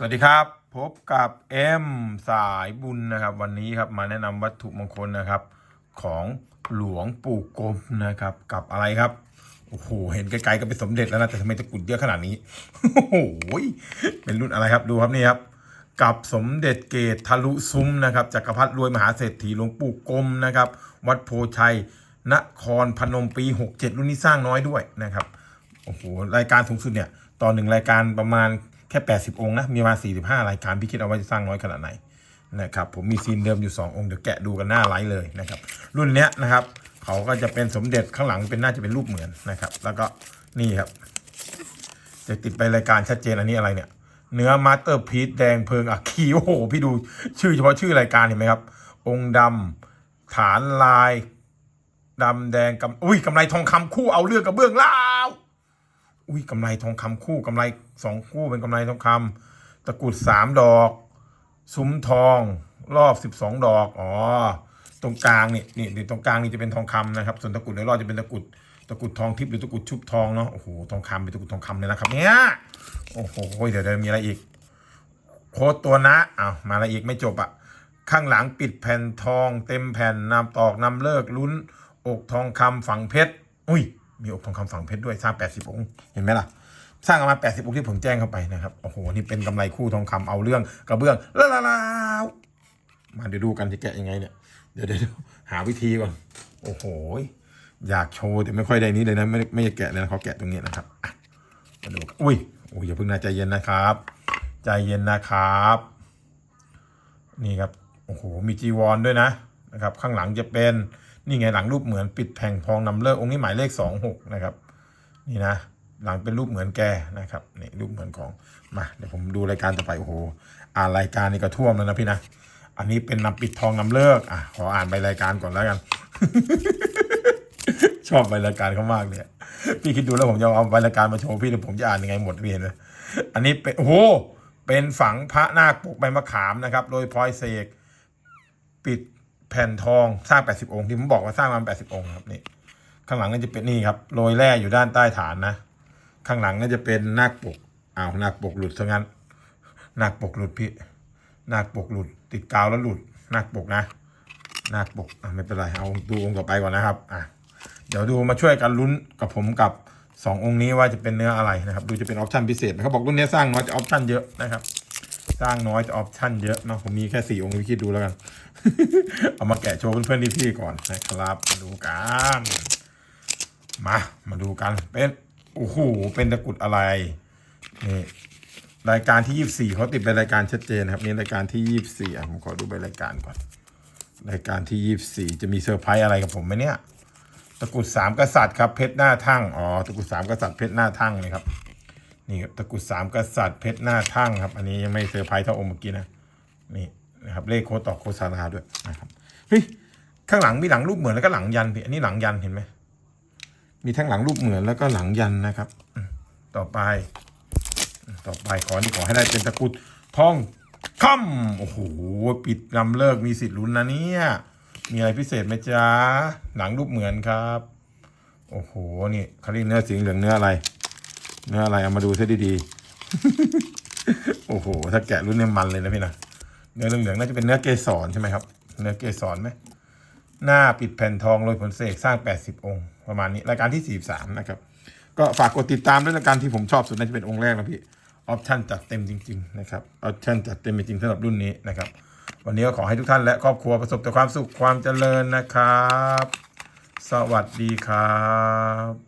สวัสดีครับ พบกับเอ็มสายบุญนะครับ วันนี้ครับมาแนะนำวัตถุมงคลนะครับ ของหลวงปู่กรมนะครับ กับอะไรครับโอ้โหเห็นไกลๆก็เป็นสมเด็จแล้วนะแต่ทำไมตะกุดเยอะขนาดนี้โอ้โหเป็นรุ่นอะไรครับดูครับนี่ครับกับสมเด็จเกตทะลุซุ้มนะครับจักรพรรดิรวยมหาเศรษฐีหลวงปู่กรมนะครับ วัดโพชัยนครพนมปี 67 รุ่นนี้สร้างน้อยด้วยนะครับโอ้โหรายการสูงสุดเนี่ยต่อหนึ่งรายการประมาณ แค่ 80 องค์นะ มีมา 45 รายการพี่คิดเอาไว้จะสร้างน้อยขนาดไหนนะครับผมมีซีนเดิมอยู่ 2 องค์เดี๋ยวแกะดูกันหน้าไลฟ์เลยนะครับรุ่นเนี้ยนะครับเขาก็จะเป็นสมเด็จข้างหลังเป็นน่าจะเป็นรูปเหมือนนะครับ แล้วก็นี่ครับ จะติดไปรายการชัดเจนอันนี้อะไรเนี่ย เนื้อมาสเตอร์พีซแดงเพลิงอัคคีโอ้โหพี่ดูชื่อเฉพาะชื่อรายการเห็นไหมครับ องค์ดำฐานลายดำแดงกำอุ้ยกำไรทองคำคู่เอาเรื่องกับเบื้องล่าว อุ้ยกำไรทองคำคู่กำไรสองคู่เป็นกำไรทองคำตะกรุดสามดอก ซุ้มทองรอบสิบสองดอกอ๋อตรงกลางนี่นี่นี่ตรงกลางนี่จะเป็นทองคำนะครับ ส่วนตะกรุดในรอบจะเป็นตะกรุดตะกรุดทองทิพย์หรือตะกรุดชุบทองเนาะโอ้โหทองคำเป็นตะกรุดทองคำเลยนะครับเนี่ยโอ้โหเดี๋ยวเดี๋ยวมีอะไรอีก โค้ดตัวนะอ้าวมาอะไรอีกไม่จบอะข้างหลังปิดแผ่นทองเต็มแผ่นนำตอกนำเลิกลุ้น อกทองคำฝังเพชรอุ้ย มีอกทองคำฝังเพชรด้วยสร้าง80องค์เห็นไหมล่ะ สร้างออกมา80องค์ที่ผมแจ้งเข้าไปนะครับโอ้โหนี่เป็นกำไรคู่ทองคำเอาเรื่องกระเบื้องละละลามาเดี๋ยวดูกันจะแกะยังไงเนี่ยเดี๋ยวเดี๋ยวหาวิธีก่อนโอ้โหอยากโชว์แต่ไม่ค่อยได้นี้เลยนะไม่ไม่แกะเลยนะเขาแกะตรงนี้นะครับมาดูอุ้ยอุ้ยอย่าเพิ่งนะใจเย็นนะครับ ใจเย็นนะครับ นี่ครับโอ้โหมีจีวรด้วยนะนะครับ ข้างหลังจะเป็น นี่ไงหลังรูปเหมือนปิดแผงทองนำเลิกองค์นี้หมายเลขสองหกนะครับ นี่นะ หลังเป็นรูปเหมือนแกนะครับนี่รูปเหมือนของมาเดี๋ยวผมดูรายการต่อไปโอ้โหอ่านรายการนี่ก็ท่วมแล้วนะพี่นะอันนี้เป็นนำปิดทองนำเลิกอะขออ่านใบรายการก่อนแล้วกัน ชอบใบรายการเขามากเลยพี่คิดดูแล้วผมจะเอาใบรายการมาโชว์พี่แล้วผมจะอ่านยังไงหมดพี่เห็นไหมอันนี้เป็นโอ้โหเป็นฝังพระนาคปลูกใบมะขามนะครับ โดยพลอยเสกปิด แผ่นทองสร้าง 80 องค์ที่ผมบอกว่าสร้างมา80 องค์ครับนี่ข้างหลังก็จะเป็นนี่ครับโรยแร่อยู่ด้านใต้ฐานนะ ข้างหลังก็จะเป็นนาคปกอ้าวนาคปกหลุดซะงั้นนาคปกหลุดพี่นาคปกหลุด ติดกาวแล้วหลุดนาคปกนะนาคปกอะไม่เป็นไรเอาดูองค์ต่อไปก่อนนะครับอะเดี๋ยวดูมาช่วยกันลุ้นกับผมกับสององค์นี้ว่าจะเป็นเนื้ออะไรนะครับ ดูจะเป็นออปชั่นพิเศษเขาบอกรุ่นนี้สร้างน้อยจะออปชั่นเยอะนะครับ สร้างน้อยแต่ออปชั่นเยอะเนาะผมมีแค่สี่องค์พี่คิดดูแล้วกัน เอามาแกะโชว์เพื่อนๆพี่ๆก่อนนะครับ มาดูกันมา มาดูกันเป็นโอ้โหเป็นตะกุดอะไรนี่รายการที่ยี่สี่เขาติดเป็นรายการชัดเจนครับนี่รายการที่ยี่สี่อะผมขอดูใบรายการก่อน รายการที่ยี่สี่จะมีเซอร์ไพรส์อะไรกับผมไหมเนี่ย ตะกุดสามกษัตริย์ครับเพชรหน้าทั่งอ๋อตะกุดสามกษัตริย์เพชรหน้าทั่งเลยครับนี่ครับตะกุดสามกษัตริย์เพชรหน้าทั่งครับ อันนี้ยังไม่เซอร์ไพรส์เท่าองค์เมื่อกี้นะนี่ นะครับเลขโคต่อโคซาราด้วยนะครับเฮ้ยข้างหลังมีหลังรูปเหมือนแล้วก็หลังยันพี่อันนี้หลังยันเห็นไหมมีทั้งหลังรูปเหมือนแล้วก็หลังยันนะครับ ต่อไป ต่อไปขอนี่ขอให้ได้เป็นตะกุดทองคำโอ้โหปิดนำเลิกมีสิทธิ์ลุ้นนะเนี่ยมีอะไรพิเศษไหมจ๊ะหลังรูปเหมือนครับ โอ้โหนี่เขาเรียกเนื้อสีเหลืองเนื้ออะไร เนื้ออะไรเอามาดูซะดีๆ โอ้โห ถ้าแกะรุ่นเนี้มันเลยนะพี่นะ เนื้อเหลืองๆน่าจะเป็นเนื้อเกสรใช่ไหมครับ เนื้อเกสรไหมหน้าปิดแผ่นทองโรยผลเสกสร้าง 80 องค์ ประมาณนี้รายการที่ 43 นะครับ ก็ฝากกดติดตามด้วยรายการที่ผมชอบสุดน่าจะเป็นองค์แรกนะพี่ออปชั่นจัดเต็มจริง ๆ นะครับออปชั่นจัดเต็มจริงๆสำหรับรุ่นนี้นะครับ วันนี้ก็ขอให้ทุกท่านและครอบครัวประสบแต่ความสุขความเจริญนะครับ สวัสดีครับ